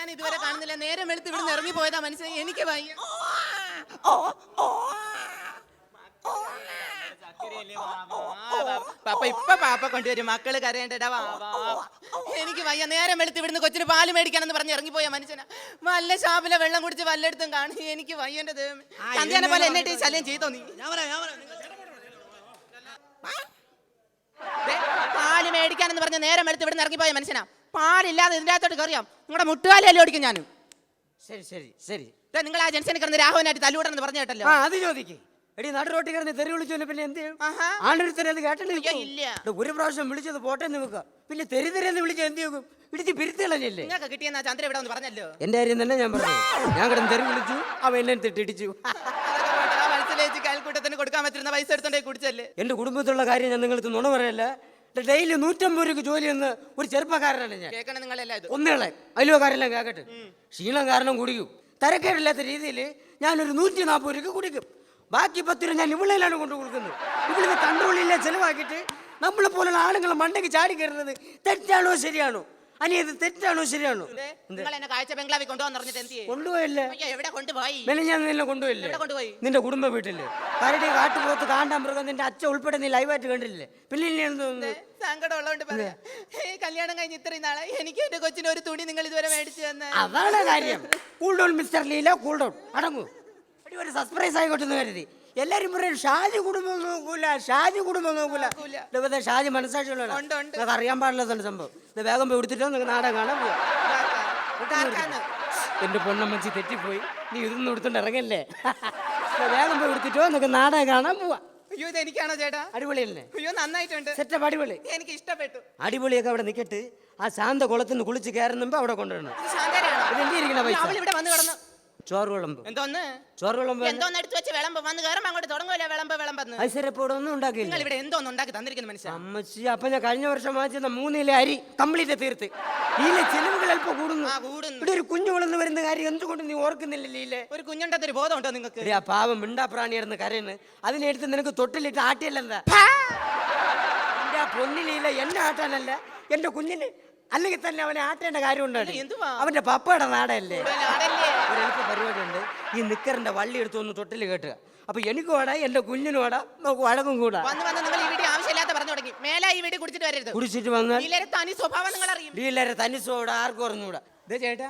ഞാൻ ഇതുവരെ കാണുന്നില്ല. നേരം വെളുത്ത് ഇവിടുന്ന് ഇറങ്ങി പോയതാ മനസ്സിലായി. എനിക്ക് വയ്യ. പാപ്പ ഇപ്പൊ പാപ്പ കൊണ്ടുവരും. മക്കൾ കരയേണ്ടടാ. എനിക്ക് വയ്യ. നേരം വെളുത്ത് ഇവിടുന്ന് കൊച്ചിന് പാൽ മേടിക്കാനെന്ന് പറഞ്ഞ് ഇറങ്ങിപ്പോയ മനുഷ്യനാ. വല്ല ഷാപ്പിലെ വെള്ളം കുടിച്ച് വല്ലെടുത്തും കാണും. എനിക്ക് വയ്യന്റെ സന്ധ്യാനെ പോലെ എന്നിട്ട് ശല്യം ചെയ്തോ നീ? പാൽ മേടിക്കാനെന്ന് പറഞ്ഞ് നേരം എടുത്ത് ഇവിടുന്ന് ഇറങ്ങിപ്പോയ മനുഷ്യനാ. പാലില്ലാതെ ഇതിന്റെ അകത്തോട്ട് കയറിയാം? നിങ്ങളുടെ മുട്ടുകാലല്ലേ ഓടിക്കും ഞാനും. ശരി ശരി ശരി. ദേ, നിങ്ങൾ ആ ജംഗ്ഷനിൽ കിടന്ന് രാഘവനായിട്ട് തല്ലൂടെന്ന് പറഞ്ഞു കേട്ടല്ലോ ആ അത് ചോദിക്കേ. എടി നടു റോട്ടി കിടന്ന് തെറി വിളിച്ചു പിന്നെ എന്ത് ചെയ്യും? ആഹാ. ആണ്ടൊരുത്തരെ അത് കേട്ടല്ലേ അയ്യോ, ഇല്ല. ഒരു പ്രാവശ്യം വിളിച്ചത് പോട്ടെ നിൽക്കുക പിന്നെ തെരി തെരെന്ന് വിളിച്ച എന്ത് ചെയ്യും? ഇടിച്ച് പിരുത്തിളഞ്ഞല്ലേ? നിങ്ങൾക്ക് കിട്ടിയെന്നാ ചന്ദ്ര ഇവിടെ ഒന്ന് പറഞ്ഞല്ലോ. എന്റെ കാര്യം തന്നെ ഞാൻ പറഞ്ഞു. ഞാൻ കിടന്ന് തെറി വിളിച്ചു അവൻ എന്നെ തിട്ടിടിച്ചു അതൊക്കെ പോട്ടെ, ആ കൊടുക്കാൻ പറ്റുന്ന പൈസ എടുത്തോണ്ടേ കുടിച്ചല്ലേ? എന്റെ കുടുംബത്തിലുള്ള കാര്യം ഞാൻ നിങ്ങൾക്ക് നുണ പറയല്ല. ഡെയിലി നൂറ്റമ്പത് രൂപയ്ക്ക് ജോലി എന്ന് ഒരു ചെറുപ്പക്കാരനാണ് ഞാൻ. കേൾക്കണം നിങ്ങളെല്ലാം ഇത്. അയലുവക്കാരെല്ലാം കേക്കട്ടെ. ക്ഷീണം കാരണം കുടിക്കും. തരക്കേടില്ലാത്ത രീതിയിൽ ഞാനൊരു നൂറ്റി നാൽപ്പത് രൂപയ്ക്ക് കുടിക്കും. ബാക്കി പത്ത് രൂപ ഞാൻ ഇവിളയിലാണ് കൊണ്ടു കൊടുക്കുന്നത് ഇവിടുന്ന് കൺട്രോളില്ല ചിലവാക്കിയിട്ട് നമ്മളെ പോലുള്ള ആളുകൾ മണ്ടയ്ക്ക് ചാടി കയറുന്നത് തെറ്റാണോ ശരിയാണോ? അനി ഇത് തെറ്റാണോ ശരിയാണോ? നിങ്ങൾ എന്നെ കാഴ്ച ബംഗ്ലാവിൽ കൊണ്ടുപോകാൻ പറഞ്ഞിട്ട് എന്ത് ചെയ്യും? എവിടെ കൊണ്ടുപോയി? ഞാൻ നിന്നെ കൊണ്ടുപോയില്ലേ? കൊണ്ടുപോയി? നിന്റെ കുടുംബ വീട്ടിൽ. കരടി കാട്ടുപോത്ത് കാണ്ടാമൃഗം നിന്റെ അച്ഛൻ ഉൾപ്പെടെ നീ ലൈവായിട്ട് കണ്ടില്ലേ? പിന്നെ സങ്കടമുള്ളതുകൊണ്ട് പറയാം ഈ കല്യാണം കഴിഞ്ഞ് ഇത്രയും നാളെ എനിക്ക് എന്റെ കൊച്ചിന് ഒരു തുണി നിങ്ങൾ ഇതുവരെ മേടിച്ചു തന്നെ അതാണ് കാര്യം. Cool down mister Leela cool down അടങ്ങൂ. ഒരു സർപ്രൈസ് ആയിക്കോട്ടെ എന്ന് കരുതി. എല്ലാരും പറയും ഷാജി കുടുംബം നോക്കൂല ഷാജി കുടുംബം നോക്കൂല. ഇതുപോലെ ഷാജി മനസ്സാക്ഷിയുള്ള. നിങ്ങൾക്ക് അറിയാൻ പാടില്ലാത്ത സംഭവം. ഇത് വേഗം പോയി എടുത്തിട്ടോ നിങ്ങൾക്ക് നാടകം കാണാൻ പോവാം? എന്റെ പൊണ്ണമ്മച്ചി തെറ്റിപ്പോയി. നീ ഇതൊന്നും എടുത്തോണ്ട് ഇറങ്ങല്ലേ? വേഗം പോയി എടുത്തിട്ടോ നിങ്ങൾക്ക് നാടകം കാണാൻ പോവാ. അയ്യോ ഇത് എനിക്കാണോ ചേട്ടാ? അടിപൊളിയല്ലേ? അയ്യോ നന്നായിട്ടുണ്ട്. സെറ്റപ്പ് അടിപൊളി. എനിക്ക് ഇഷ്ടപ്പെട്ടു. അടിപൊളിയൊക്കെ അവിടെ നിൽക്കട്ട് ആ ശാന്ത കുളത്തിൽ നിന്ന് കുളിച്ച് കയറുന്നുമ്പോ അവിടെ കൊണ്ടുവരണം. ഇരിക്കണ പൈസ? ഇവിടെ വന്ന് കിടന്നു ചോറ് വിളമ്പ് എന്തോന്ന്? ചോറ് വിളമ്പ് എന്തോന്ന് എടുത്ത് വെച്ച് വിളമ്പ്? വന്ന് കയറുമ്പോ അങ്ങോട്ട് തുടങ്ങുമല്ലോ വിളമ്പ് വിളമ്പെന്ന്. ഐശ്വര്യപ്പോടെ ഒന്നും ഉണ്ടാക്കില്ല നിങ്ങൾ ഇവിടെ എന്തോന്ന് ഉണ്ടാക്കി തന്നിരിക്കുന്നു മനുഷ്യ? അമ്മച്ചി അപ്പൊ ഞാൻ കഴിഞ്ഞ വർഷം വാങ്ങിച്ചത് മൂന്നിലെ അരി കംപ്ലീറ്റ് തീർത്ത്. ഇതിലെ ചെലവുകൾ അല്പം കൂടുന്നു. ഇവിടെ ഒരു കുഞ്ഞു വളർന്നു വരുന്ന കാര്യം എന്തുകൊണ്ട് നീ ഓർക്കുന്നില്ല ലീലെ? ഒരു കുഞ്ഞുണ്ടത്തൊരു ബോധം ഉണ്ടോ നിങ്ങൾക്ക് ആ പാവം മിണ്ടാ പ്രാണിയായിരുന്നു കരയുന്നു അതിനെടുത്ത് നിനക്ക് തൊട്ടിലിട്ട് ആട്ടിയല്ലെന്താ? എന്റെ പൊന്നിലീല എന്നെ ആട്ടാനല്ല എന്റെ കുഞ്ഞിന് അല്ലെങ്കിൽ തന്നെ അവനെ ആട്ടേണ്ട കാര്യം ഉണ്ടായി എന്തുവാ? അവന്റെ പപ്പയുടെ നാടല്ലേ? ഒരു എളുപ്പ പരിപാടിയുണ്ട്. ഈ നിക്കറിന്റെ വള്ളി എടുത്തു ഒന്ന് തൊട്ടിൽ കേട്ടുക. അപ്പൊ എനിക്ക് വേടാ എന്റെ കുഞ്ഞിനും വേടാ നമുക്ക് വഴക്കും കൂടാ. വന്ന് വന്ന് നിങ്ങൾ ഈ വീഡിയോ ആവശ്യമില്ലാത്ത പറഞ്ഞു തുടങ്ങി. മേലെ ഈ വീഡിയോ കുടിച്ചിട്ട് വരരുത്. കുടിച്ചിട്ട് വന്നാൽ? ഇതിലെ തനി സ്വഭാവം നിങ്ങൾ അറിയും. ഡീലറെ തനിസോട് ആർക്കും അറിഞ്ഞൂടാ. ദേ ചേട്ടാ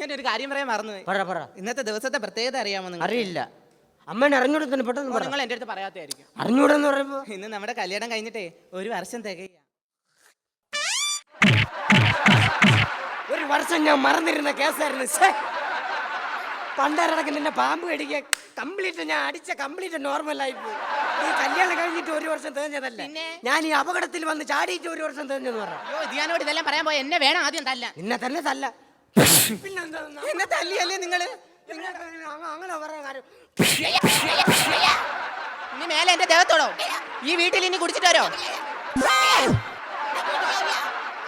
ഞാൻ ഒരു കാര്യം പറയാൻ മറന്നുപോയി പറ പറ. ഇന്നത്തെ ദിവസത്തെ പ്രത്യേകത അറിയാമോ നിങ്ങൾ അറിയില്ല. അമ്മേനെ അറിഞ്ഞൂടുന്ന തന്നെ പെട്ടെന്ന് പറ. നിങ്ങൾ എന്റെ അടുത്ത് പറയാത്തായിരിക്കും അറിഞ്ഞൂടെന്ന് പറയുമ്പോ? ഇന്ന് നമ്മുടെ കല്യാണം കഴിഞ്ഞിട്ടേ ഒരു വർഷം തികയ ഒരു വർഷം ഞാൻ മറന്നിരുന്ന കേസായിരുന്നു. ശ്ശേ. പണ്ടരടക്കം നിന്നെ പാമ്പ് കടിക്കുക കംപ്ലീറ്റ് ഞാൻ അടിച്ച കംപ്ലീറ്റ് നോർമൽ പോയി ഈ കല്യാണം കഴിഞ്ഞിട്ട് ഒരു വർഷം തേഞ്ഞതല്ല? ഞാൻ ഈ അപകടത്തിൽ വന്ന് ചാടിയിട്ട് ഒരു വർഷം തേഞ്ഞെന്ന് പറഞ്ഞു. അയ്യോ ഇത് ഇതെല്ലാം പറയാൻ പോയ എന്നെ വേണം ആദ്യം തല്ല. നിന്നെ തന്നെ തല്ല. പിന്നെന്താ? എന്നെ തല്ലിയല്ലേ നിങ്ങൾ? അങ്ങ- അങ്ങനെ പറയാൻ കാര്യം. ഇനി മേലെ എന്റെ ദേഹത്തോടോ? ഈ വീട്ടിൽ ഇനി കുടിച്ചിട്ട് വരോ?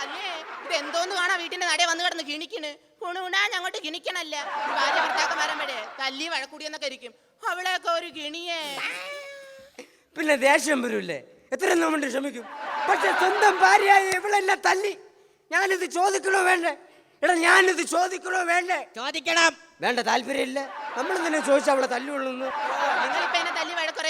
അല്ലേ? ഇത് എന്തോന്ന് കാണാ വീട്ടിന്റെ നടയെ വന്ന് കിടന്ന് കിണിക്കണ്. കുണുകുണാ ഞങ്ങോട്ട് ഗിണിക്കണല്ല? ഭാര്യ ഭർത്താക്കം വരമ്പഴേ തല്ലി വഴക്കൂടിയെന്നൊക്കെ ഇരിക്കും. അവളെയൊക്കെ ഒരു ഗിണിയേ. പിന്നെ ദേഷ്യം വരൂല്ലേ? എത്ര നമ്മൾ ക്ഷമിക്കും? പക്ഷെ സ്വന്തം ഭാര്യയായ ഇവളല്ല തല്ലി. ഞാനിത് ചോദിക്കണോ വേണ്ടേ? എടാ ഞാനിത് ചോദിക്കണോ വേണ്ടേ? ചോദിക്കണം. വേണ്ട താല്പര്യമില്ല. നമ്മൾ തന്നെ ചോദിച്ചാൽ അവളെ തല്ലുള്ളൂ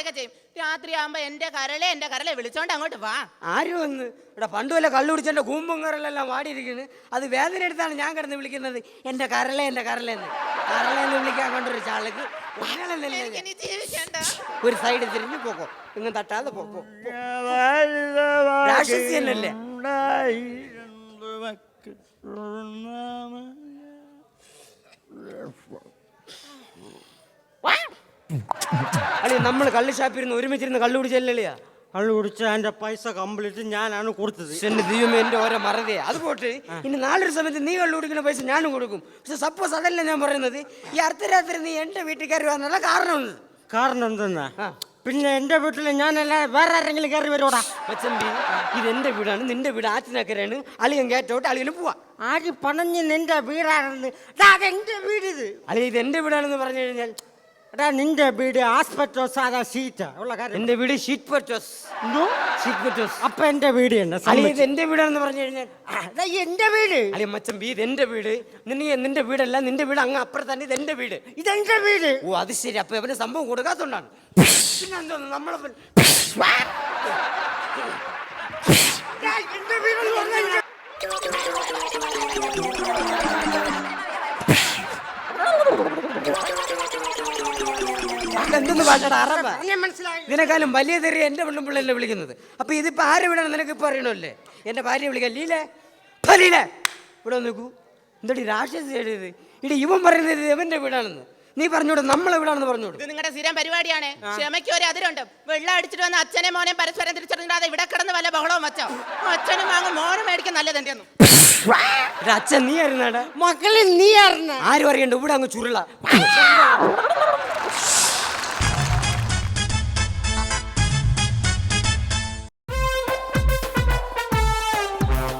വഴക്കുറയൊക്കെ ചെയ്യും. രാത്രി ആകുമ്പോ എന്റെ കരളെ എന്റെ കരളെ വിളിച്ചോണ്ട് അങ്ങോട്ട് വാ. ആരും വന്ന്? ഇവിടെ പണ്ട് വല്ല കള്ളു കുടിച്ചെന്റെ കൂമ്പും കരളെല്ലാം വാടിയിരിക്കുന്നു. അത് വേദന എടുത്താണ് ഞാൻ കിടന്ന് വിളിക്കുന്നത്. എന്റെ കരളെ എന്റെ കരളെന്ന് കരളെന്ന് വിളിക്കാൻ കൊണ്ടൊരു ചാളക്ക്. എനിക്കിനി ജീവിക്കണ്ട. ഒരു സൈഡ് തിരിഞ്ഞു പോക്കോ. ഇങ്ങ് തട്ടാതെ പോക്കോ. രാക്ഷസി തന്നെയല്ലേ? അളി നമ്മൾ കള്ളി ഷാപ്പിരുന്ന് ഒരുമിച്ചിരുന്ന് കള്ളു കുടിച്ചല്ലേ കള്ളു കുടിച്ച എന്റെ പൈസ കംപ്ലീറ്റ് ഞാനാണ് കൊടുത്തത്. എന്റെ ദൈവം എന്റെ ഓരോ മറതേ അത് പോട്ട്. ഇനി നാളൊരു സമയത്ത് നീ കള്ളു കുടിക്കുന്ന പൈസ ഞാനും കൊടുക്കും. പക്ഷെ സപ്പോസ് അതല്ല ഞാൻ പറയുന്നത്? ഈ അർദ്ധരാത്രി നീ എന്റെ വീട്ടിൽ കയറി വന്നുള്ള കാരണം കാരണം എന്തെന്നാ? പിന്നെ എന്റെ വീട്ടിൽ ഞാനല്ല വേറെ ആരെങ്കിലും കയറി വരുവാടാ? മച്ചമ്പി ഇത് എന്റെ വീടാണ്. നിന്റെ വീട് ആറ്റിനക്കരയാണ്. അളിയൻ കയറ്റോട്ട് അളിയന് പോവാ. ആര് പണഞ്ഞ് നിന്റെ വീടാണെന്ന്? അതെന്റെ വീട് ഇത് അളിയ ഇത് എന്റെ വീടാണെന്ന് പറഞ്ഞു കഴിഞ്ഞാൽ എടാ നിന്റെ വീട് ആസ്പെറ്റോസ് ആരാ ഷീറ്റ് ഉള്ള കാര്യം എന്റെ വീട് ഷീറ്റ് പർച്ചോസ് എന്തോ? ഷീറ്റ് പർച്ചോസ് അപ്പൊ എന്റെ വീട് തന്നെ അളി ഇത് എന്റെ വീടാണെന്ന് പറഞ്ഞു കഴിഞ്ഞാൽ. എടാ, എന്റെ വീട്. അളി മച്ചമ്പി ഇത് എന്റെ വീട്. നിന്നെ നിന്റെ വീടല്ല നിന്റെ വീട് അങ്ങ് അപ്പുറത്താണ് ഇത് എന്റെ വീട്. ഇതെന്റെ വീട്. ഓ അത് ശരി. അപ്പൊ അവന് സംഭവം കൊടുക്കാത്തോണ്ടാണ് പിന്നെ എന്തോന്ന് നമ്മളെ എടാ, എന്റെ വീട് എന്ന് പറഞ്ഞാ ഇത് എന്തെന്ന് പാട്ടാ അറബ? ഇതിനെക്കാളും വലിയ തെറിയ എന്റെ പെണ്ണുമ്പിള്ളല്ലേ വിളിക്കുന്നത്. അപ്പൊ ഇതിപ്പോ ആരെ വിടണം നിനക്ക് ഇപ്പൊ അറിയണമല്ലേ? എന്റെ ഭാര്യ വിളിക്കാം ലീലേ. ഫലീലേ ലീലേ. ഇവിടെ നോക്കൂ എന്തടി രാക്ഷസി എഴുതിയത് ഇടി ഇവൻ പറയുന്നത് ഇവന്റെ വീടാണെന്ന്. നീ പറഞ്ഞോട് നമ്മളെ വീടാണെന്ന് പറഞ്ഞോട് ഇത് നിങ്ങളുടെ സ്ഥിരം പരിപാടിയാണ്. ക്ഷമയ്ക്ക് ഒരു അതിരുണ്ട്. വെള്ളം അടിച്ചിട്ട് വന്ന അച്ഛനെ മോനെ പരസ്പരം തിരിച്ചറിഞ്ഞാതെ ഇവിടെ കിടന്ന് വല്ല ബഹളവും വെച്ചോ? അച്ഛനും വാങ്ങും മോനും മേടിക്കാൻ നല്ലത് എന്റെ ഒന്നും എടാ, അച്ഛൻ നീ അറിഞ്ഞാടാ മക്കളെ നീ അറിഞ്ഞ ആരും അറിയണ്ട ഇവിടെ അങ്ങ് ചുരുള.